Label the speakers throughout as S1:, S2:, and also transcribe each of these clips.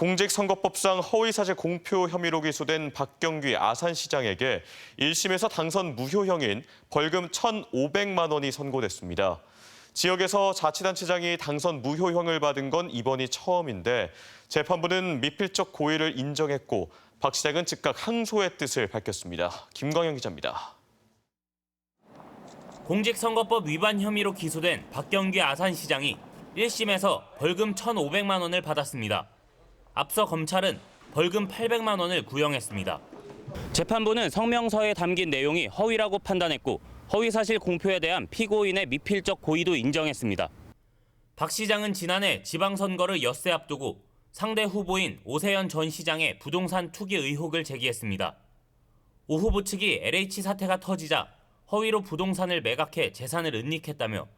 S1: 공직선거법상 허위사실 공표 혐의로 기소된 박경규 아산시장에게 1심에서 당선 무효형인 벌금 1,500만 원이 선고됐습니다. 지역에서 자치단체장이 당선 무효형을 받은 건 이번이 처음인데 재판부는 미필적 고의를 인정했고 박 시장은 즉각 항소의 뜻을 밝혔습니다. 김광현 기자입니다.
S2: 공직선거법 위반 혐의로 기소된 박경규 아산시장이 1심에서 벌금 1,500만 원을 받았습니다. 앞서 검찰은 벌금 800만 원을 구형했습니다. 재판부는 성명서에 담긴 내용이 허위라고 판단했고 허위 사실 공표에 대한 피고인의 미필적 고의도 인정했습니다. 박 시장은 지난해 지방선거를 엿새 앞두고 상대 후보인 오세현 전 시장의 부동산 투기 의혹을 제기했습니다. 오 후보 측이 LH 사태가 터지자 허위로 부동산을 매각해 재산을 은닉했다며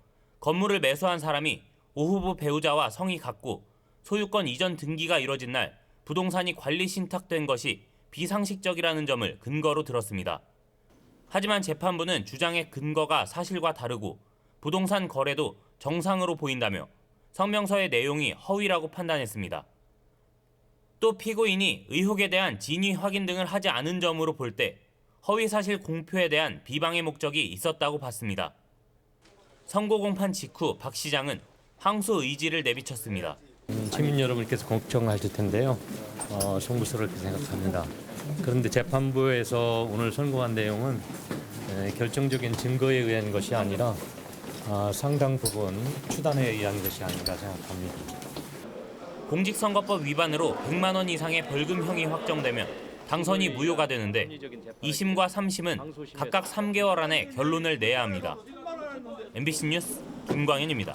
S2: 건물을 매수한 사람이 오 후보 배우자와 성이 같고 소유권 이전 등기가 이뤄진 날 부동산이 관리 신탁된 것이 비상식적이라는 점을 근거로 들었습니다. 하지만 재판부는 주장의 근거가 사실과 다르고 부동산 거래도 정상으로 보인다며 성명서의 내용이 허위라고 판단했습니다. 또 피고인이 의혹에 대한 진위 확인 등을 하지 않은 점으로 볼 때 허위 사실 공표에 대한 비방의 목적이 있었다고 봤습니다. 선고 공판 직후 박 시장은 항소 의지를 내비쳤습니다.
S3: 시민 여러분께서 걱정하실 텐데요. 어, 송구스럽게 생각합니다. 그런데 재판부에서 오늘 선고한 내용은 에, 결정적인 증거에 의한 것이 아니라 아, 상당 부분 추단에 의한 것이 아닌가 생각합니다.
S2: 공직선거법 위반으로 100만 원 이상의 벌금형이 확정되면 당선이 무효가 되는데 2심과 3심은 각각 3개월 안에 결론을 내야 합니다. MBC 뉴스 김광현입니다.